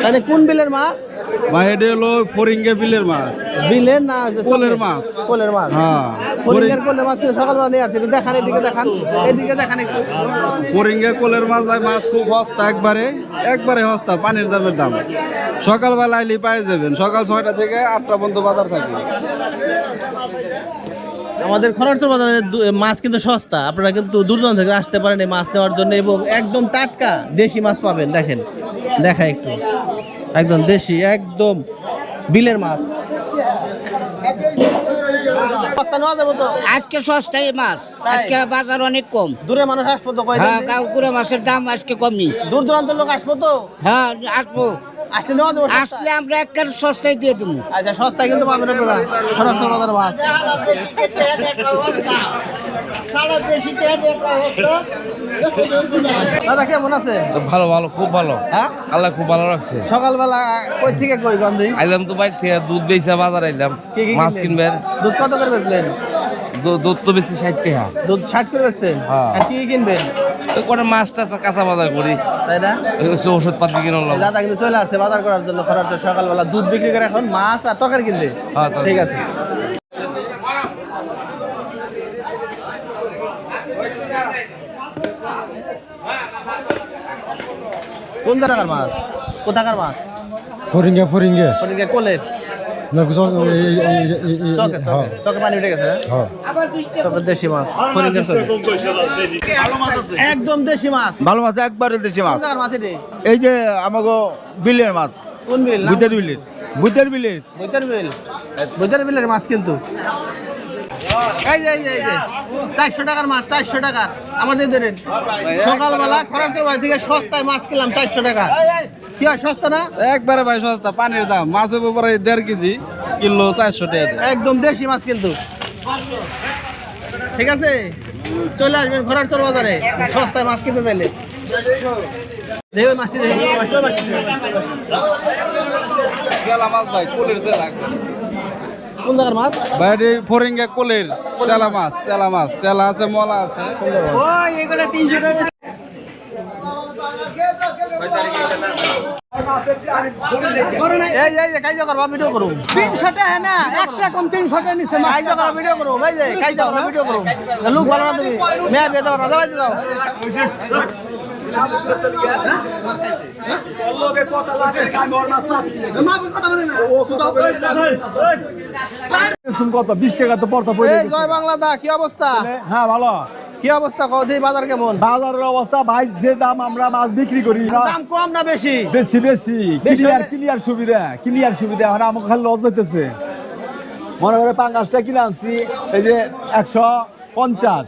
তাহলে কোন বিলের মাছ? এটা হলো ফরিঙ্গে বিলের মাছ। বিলের না কোলের মাছ। কোলের মাছ। হ্যাঁ ফরিঙ্গের কোলের মাছ কিন্তু সকালবেলা নিয়ে আসছে দেখান এদিকে দেখান। এদিকে দেখান একটু। ফরিঙ্গে কোলের মাছ হয় মাছ খুব সস্তা একবারে একবারে সস্তা পানির দামের দাম। সকালবেলা আইলে পাই যাবেন সকাল ছয়টা থেকে আটটা পর্যন্ত বাজার থাকে। আমাদের খরচর বাজারে মাছ কিন্তু সস্তা। আপনারা কিন্তু দূর দূরান্ত থেকে আসতে পারেন এই মাছ নেওয়ার জন্য এবং একদম টাটকা দেশি মাছ পাবেন দেখেন। দেখা একটু। একদম দেশি একদম বিলের মাছ। আজকে সস্তায় মাছ আজকে বাজার অনেক কম। দূরে মানুষ আসব তো হ্যাঁ কাকুরে মাছের দাম আজকে কমই। দূর দূরান্তের লোক আসব তো? হ্যাঁ আসব। আসলে আমরা সস্তায় দিয়ে দেবো। আচ্ছা সস্তায় কিন্তু পাবেন আপনারা। খরচর বাজার মাছ দাদা কেমন আছে? ভালো ভালো খুব ভালো। হ্যাঁ? আল্লাহ খুব ভালো রাখছে। সকালবেলা কই থেকে কই গন্ধি? আইলাম তো বাইর থেকে দুধ বেচা বাজার আইলাম। কি কি মাছ? কিনবেন। দুধ কত করে বেচলেন? দুধ তো বেশি ষাট টাকা। দুধ ষাট করে বেচছেন? হ্যাঁ। কি কিনবেন? করে মাছ টাছ কাঁচা বাজার করি। তাই না? ওষুধ পাতি কিনে দাদা কিন্তু চলে আসছে বাজার করার জন্য খরচ সকালবেলা দুধ বিক্রি করে এখন মাছ আর তরকারি কিনবে। হ্যাঁ, ঠিক আছে। কোন জায়গার মাছ? কোথাকার মাছ? ফরিঙ্গে ফরিঙ্গে। ওদিকে কোলের? না, চকে হ্যাঁ, চকে চকে পানি উঠে গেছে হ্যাঁ? দেশি মাছ ফরিঙ্গের চকে একদম দেশি মাছ। ভালো মাছ একবারে দেশি মাছ। মাছ এই যে আমাকে বিলের মাছ। কোন বিল? বুতের বিলের। বুতের বিলের। বুতের বিল। বৈতার বিলের মাছ কিন্তু। এই যে এই যে এই যে। চারশো টাকার মাছ চারশো টাকার। আমাদের দেবেন সকালবেলা খরচের বাড়ি থেকে সস্তায় মাছ কিনলাম চারশো টাকা। কি হয় সস্তা না? একবারে ভাই সস্তা পানির দাম। মাছ হবে দেড় কেজি কিলো চারশো টাকা একদম দেশি মাছ কিন্তু। ঠিক আছে? চলে আসবেন খরচের বাজারে। সস্তায় মাছ কিনতে চাইলে। মাছটি মাছটি, মাছটি। মাছ ভাই কোলের কোন জায়গার মাছ? এটা ফরিঙ্গে কোলের চেলা মাছ চেলা মাছ চেলা আছে মলা আছে। তিনশোটা হ্যাঁ লোক ভালো না তুমি? মেয়া বিয়ে দেওয়া রাজা বাজে যাও। কত? বিশ টাকা তো পড়তা পড়ে জয় বাংলা দা কি অবস্থা? হ্যাঁ ভালো। কি অবস্থা? কদি বাজার কেমন? বাজারের অবস্থা ভাই যে দাম আমরা মাছ বিক্রি করি দাম কম না বেশি? বেশি বেশি। ক্লিয়ার ক্লিয়ার সুবিধা ক্লিয়ার সুবিধা। এখন আমাকে খালি লস হইতেছে। মনে করে পাঙ্গাসটা কিনে আনছি। এই যে একশো পঞ্চাশ।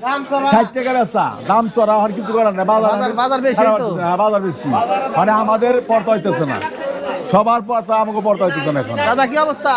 ষাট টাকা বেচা। দাম চড়া আর কিছু করার না বাজার বাজার- বেশি তো। হ্যাঁ, বাজার বেশি। মানে আমাদের পড়তে হইতেছে না। সবার পড়তা আমাকে পড়তে হইতেছে না এখন। দাদা কি অবস্থা?